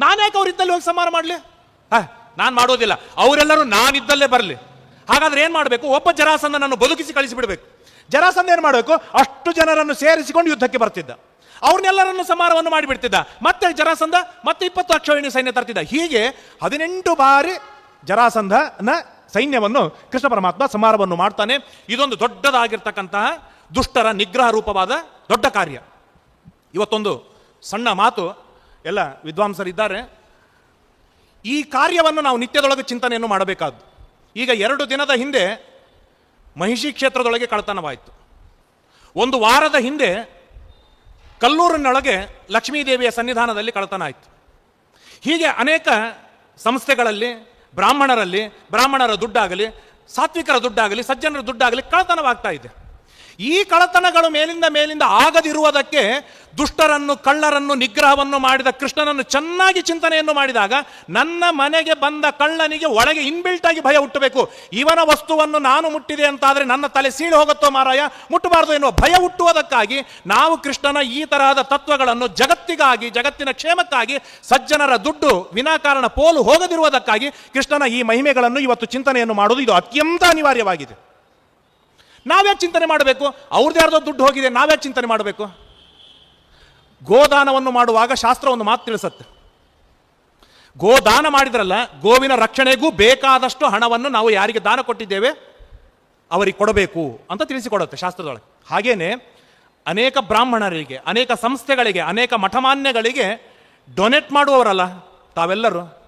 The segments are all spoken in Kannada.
ನಾನ್ಯಾಕೆ ಅವ್ರು ಇದ್ದಲ್ಲಿ ಹೋಗಿ ಸಂಹಾರ ಮಾಡಲಿ? ನಾನು ಮಾಡೋದಿಲ್ಲ. ಅವರೆಲ್ಲರೂ ನಾನು ಇದ್ದಲ್ಲೇ ಬರಲಿ. ಹಾಗಾದ್ರೆ ಏನು ಮಾಡಬೇಕು? ಒಬ್ಬ ಜರಾಸಂಧನನ್ನು ಬದುಕಿಸಿ ಕಳಿಸಿಬಿಡಬೇಕು. ಜರಾಸಂಧ ಏನು ಮಾಡಬೇಕು? ಅಷ್ಟು ಜನರನ್ನು ಸೇರಿಸಿಕೊಂಡು ಯುದ್ಧಕ್ಕೆ ಬರ್ತಿದ್ದ. ಅವ್ರನ್ನೆಲ್ಲರನ್ನು ಸಮಾರವನ್ನು ಮಾಡಿಬಿಡ್ತಿದ್ದ. ಮತ್ತೆ ಜರಾಸಂಧ, ಮತ್ತೆ ಇಪ್ಪತ್ತು ಅಕ್ಷೋಹಿಣಿ ಸೈನ್ಯ ತರ್ತಿದ್ದ. ಹೀಗೆ ಹದಿನೆಂಟು ಬಾರಿ ಜರಾಸಂಧನ ಸೈನ್ಯವನ್ನು ಕೃಷ್ಣ ಪರಮಾತ್ಮ ಸಮಾರವನ್ನು ಮಾಡ್ತಾನೆ. ಇದೊಂದು ದೊಡ್ಡದಾಗಿರ್ತಕ್ಕಂತಹ ದುಷ್ಟರ ನಿಗ್ರಹ ರೂಪವಾದ ದೊಡ್ಡ ಕಾರ್ಯ. ಇವತ್ತೊಂದು ಸಣ್ಣ ಮಾತು. ಎಲ್ಲ ವಿದ್ವಾಂಸರಿದ್ದಾರೆ. ಈ ಕಾರ್ಯವನ್ನು ನಾವು ನಿತ್ಯದೊಳಗೆ ಚಿಂತನೆಯನ್ನು ಮಾಡಬೇಕಾದ್ದು. ಈಗ ಎರಡು ದಿನದ ಹಿಂದೆ ಮಹಿಷಿ ಕ್ಷೇತ್ರದೊಳಗೆ ಕಳತನವಾಯಿತು ಒಂದು ವಾರದ ಹಿಂದೆ ಕಲ್ಲೂರಿನೊಳಗೆ ಲಕ್ಷ್ಮೀದೇವಿಯ ಸನ್ನಿಧಾನದಲ್ಲಿ ಕಳತನ ಆಯಿತು ಹೀಗೆ ಅನೇಕ ಸಂಸ್ಥೆಗಳಲ್ಲಿ, ಬ್ರಾಹ್ಮಣರಲ್ಲಿ, ಬ್ರಾಹ್ಮಣರ ದುಡ್ಡಾಗಲಿ, ಸಾತ್ವಿಕರ ದುಡ್ಡಾಗಲಿ, ಸಜ್ಜನರ ದುಡ್ಡಾಗಲಿ ಕಳತನವಾಗ್ತಾ ಇದೆ. ಈ ಕಳತನಗಳು ಮೇಲಿಂದ ಮೇಲಿಂದ ಆಗದಿರುವುದಕ್ಕೆ ದುಷ್ಟರನ್ನು, ಕಳ್ಳರನ್ನು, ನಿಗ್ರಹವನ್ನು ಮಾಡಿದ ಕೃಷ್ಣನನ್ನು ಚೆನ್ನಾಗಿ ಚಿಂತನೆಯನ್ನು ಮಾಡಿದಾಗ ನನ್ನ ಮನೆಗೆ ಬಂದ ಕಳ್ಳನಿಗೆ ಒಳಗೆ ಇನ್ಬಿಲ್ಟ್ ಆಗಿ ಭಯ ಹುಟ್ಟಬೇಕು. ಇವನ ವಸ್ತುವನ್ನು ನಾನು ಮುಟ್ಟಿದೆ ಅಂತಾದರೆ ನನ್ನ ತಲೆ ಸೀಳು ಹೋಗುತ್ತೋ ಮಾರಾಯ? ಮುಟ್ಟಬಾರದು ಎನ್ನುವ ಭಯ ಹುಟ್ಟುವುದಕ್ಕಾಗಿ ನಾವು ಕೃಷ್ಣನ ಈ ತರಹದ ತತ್ವಗಳನ್ನು ಜಗತ್ತಿಗಾಗಿ, ಜಗತ್ತಿನ ಕ್ಷೇಮಕ್ಕಾಗಿ, ಸಜ್ಜನರ ದುಡ್ಡು ವಿನಾಕಾರಣ ಪೋಲು ಹೋಗದಿರುವುದಕ್ಕಾಗಿ ಕೃಷ್ಣನ ಈ ಮಹಿಮೆಗಳನ್ನು ಇವತ್ತು ಚಿಂತನೆಯನ್ನು ಮಾಡುವುದು ಇದು ಅತ್ಯಂತ ಅನಿವಾರ್ಯವಾಗಿದೆ. ನಾವ್ಯಾಕೆ ಚಿಂತನೆ ಮಾಡಬೇಕು? ಅವ್ರದ್ದು ಯಾರ್ದೋ ದುಡ್ಡು ಹೋಗಿದೆ, ನಾವ್ಯಾಕೆ ಚಿಂತನೆ ಮಾಡಬೇಕು? ಗೋದಾನವನ್ನು ಮಾಡುವಾಗ ಶಾಸ್ತ್ರ ಒಂದು ಮಾತು ತಿಳಿಸತ್ತೆ. ಗೋದಾನ ಮಾಡಿದ್ರಲ್ಲ, ಗೋವಿನ ರಕ್ಷಣೆಗೂ ಬೇಕಾದಷ್ಟು ಹಣವನ್ನು ನಾವು ಯಾರಿಗೆ ದಾನ ಕೊಟ್ಟಿದ್ದೇವೆ, ಅವರಿಗೆ ಕೊಡಬೇಕು ಅಂತ ತಿಳಿಸಿಕೊಡುತ್ತೆ ಶಾಸ್ತ್ರದೊಳಗೆ. ಹಾಗೇನೆ, ಅನೇಕ ಬ್ರಾಹ್ಮಣರಿಗೆ, ಅನೇಕ ಸಂಸ್ಥೆಗಳಿಗೆ, ಅನೇಕ ಮಠಮಾನ್ಯಗಳಿಗೆ ಡೊನೇಟ್ ಮಾಡುವವರಲ್ಲ, ತಾವೆಲ್ಲರೂ?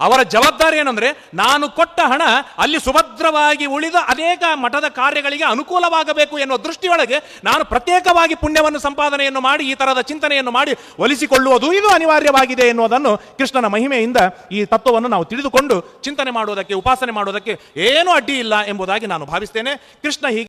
ಅವರ ಜವಾಬ್ದಾರಿ ಏನಂದ್ರೆ, ನಾನು ಕೊಟ್ಟ ಹಣ ಅಲ್ಲಿ ಸುಭದ್ರವಾಗಿ ಉಳಿದ ಅನೇಕ ಮಠದ ಕಾರ್ಯಗಳಿಗೆ ಅನುಕೂಲವಾಗಬೇಕು ಎನ್ನುವ ದೃಷ್ಟಿಯೊಳಗೆ ನಾನು ಪ್ರತ್ಯೇಕವಾಗಿ ಪುಣ್ಯವನ್ನು, ಸಂಪಾದನೆಯನ್ನು ಮಾಡಿ, ಈ ತರಹದ ಚಿಂತನೆಯನ್ನು ಮಾಡಿ ಒಲಿಸಿಕೊಳ್ಳುವುದು ಇದು ಅನಿವಾರ್ಯವಾಗಿದೆ ಎನ್ನುವುದನ್ನು ಕೃಷ್ಣನ ಮಹಿಮೆಯಿಂದ ಈ ತತ್ವವನ್ನು ನಾವು ತಿಳಿದುಕೊಂಡು ಚಿಂತನೆ ಮಾಡುವುದಕ್ಕೆ, ಉಪಾಸನೆ ಮಾಡುವುದಕ್ಕೆ ಏನೂ ಅಡ್ಡಿ ಇಲ್ಲ ಎಂಬುದಾಗಿ ನಾನು ಭಾವಿಸ್ತೇನೆ. ಕೃಷ್ಣ ಹೀಗೆ